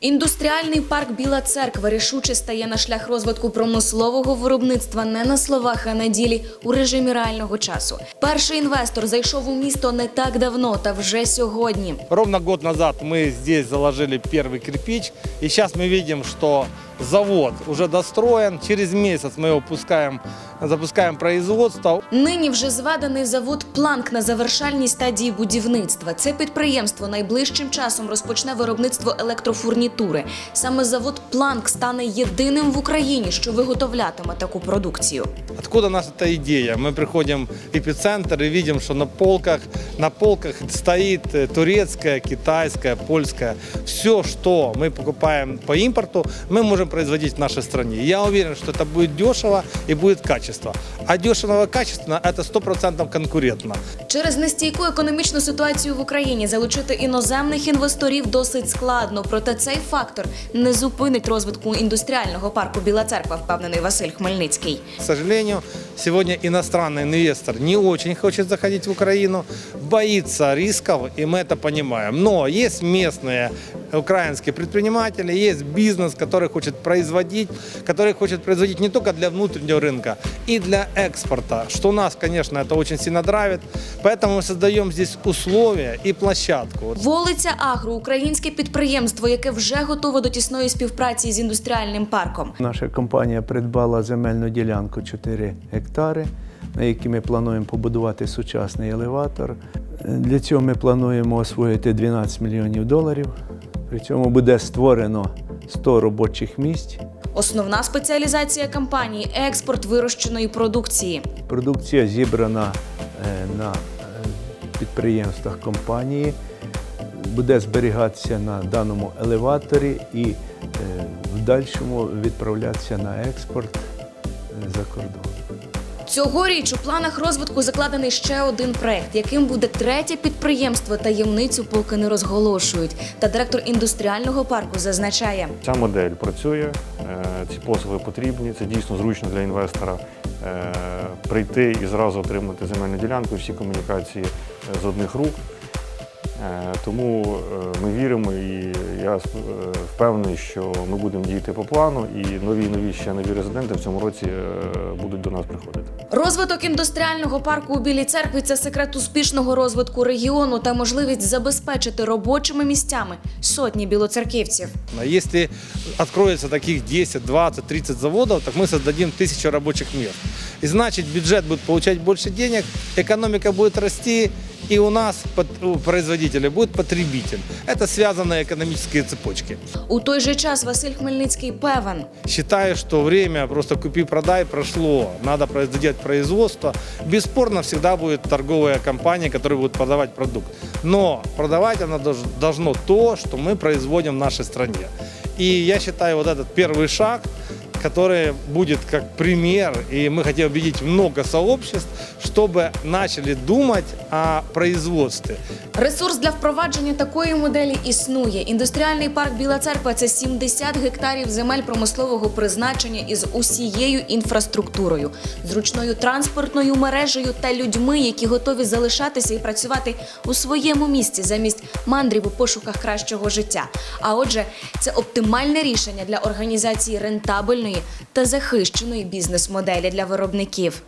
Індустріальний парк Біла Церква рішуче стає на шлях розвитку промислового виробництва не на словах, а на ділі у режимі реального часу. Перший інвестор зайшов у місто не так давно, та вже сьогодні. Ровно год назад мы здесь заложили первый кирпич, и сейчас мы видим, что завод уже достроен. Через месяц мы его пускаем, запускаем производство. Нині вже зведений завод Планк на завершальній стадії будівництва. Це підприємство найближчим часом розпочне виробництво електрофурнітури. Саме завод Планк стане єдиним в Україні, що виготовлятиме таку продукцію. Откуда у нас эта идея? Мы приходим в эпицентр и видим, что на полках, на полках стоит э, турецкая, китайская, польская. Все, что мы покупаем по импорту, мы можем производить в нашей стране. Я уверен, что это будет дешево и будет качество А дешево и качественно – это 100% конкурентно. Через нестійку економічну ситуацію в Україні залучити іноземних інвесторів досить складно. Проте цей фактор не зупинить розвитку індустріального парку Біла Церква, впевнений Василь Хмельницький. К сожалению, сегодня иностранный инвестор не очень хочет заходить в Украину, боится рисков, и мы это понимаем. Но есть местные украинские предприниматели, есть бизнес, который хочет производить, который хочет производить не только для внутреннего рынка, и для экспорта, что нас, конечно, это очень сильно драйвит. Поэтому мы создаем здесь условия и площадку. Волиця Агро українське підприємство, яке вже готове до тісної співпраці з індустріальним парком. Наша компанія придбала земельну ділянку 4 гектари, на якій ми плануємо побудувати сучасний елеватор. Для цього ми плануємо освоїти 12 мільйонів доларів. При цьому буде створено 100 робочих місць. Основна спеціалізація компанії експорт вирощеної продукції. Продукція зібрана е, на е, підприємствах компанії, буде зберігатися на даному елеваторі і е, в дальшому відправлятися на експорт за кордон. Цьогоріч у планах розвитку закладений ще один проект, яким буде третє підприємство. Таємницю поки не розголошують. Та директор індустріального парку зазначає. Ця модель працює, е, ці послуги потрібні. Це дійсно зручно для інвестора е, прийти і зразу отримати земельну ділянку, всі комунікації е, з одних рук. Е, Тому е, ми віримо і я е, впевнений, що ми будемо діяти по плану, і нові і нові ще нові резиденти в цьому році будуть до нас приходити. Розвиток індустріального парку у Білій церкві це секрет успішного розвитку регіону та можливість забезпечити робочими місцями сотні білоцерківців. Если откроется таких 10, 20, 30 заводов, так мы создадим тысячу рабочих мест. И значит, бюджет будет получать больше денег, экономика будет расти, и у нас, у производителя, будет потребитель. Это связанные экономические цепочки. У той же час Василь Хмельницький певен. Считаю, что время просто купи-продай прошло. Надо производить производство. Бесспорно, всегда будет торговая компания, которая будет продавать продукт. Но продавать она должно то, что мы производим в нашей стране. И я считаю, вот этот первый шаг, который будет как пример, и мы хотим убедить много сообществ, чтобы начали думать о производстве. Ресурс для впровадження такої моделі існує. Індустріальний парк Біла Церква це 70 гектарів земель промислового призначення із усією інфраструктурою, зручною транспортною мережею та людьми, які готові залишатися і працювати у своєму місці замість мандрів у пошуках кращого життя. А отже, це оптимальне рішення для організації рентабельної та захищеної бізнес-моделі для виробників.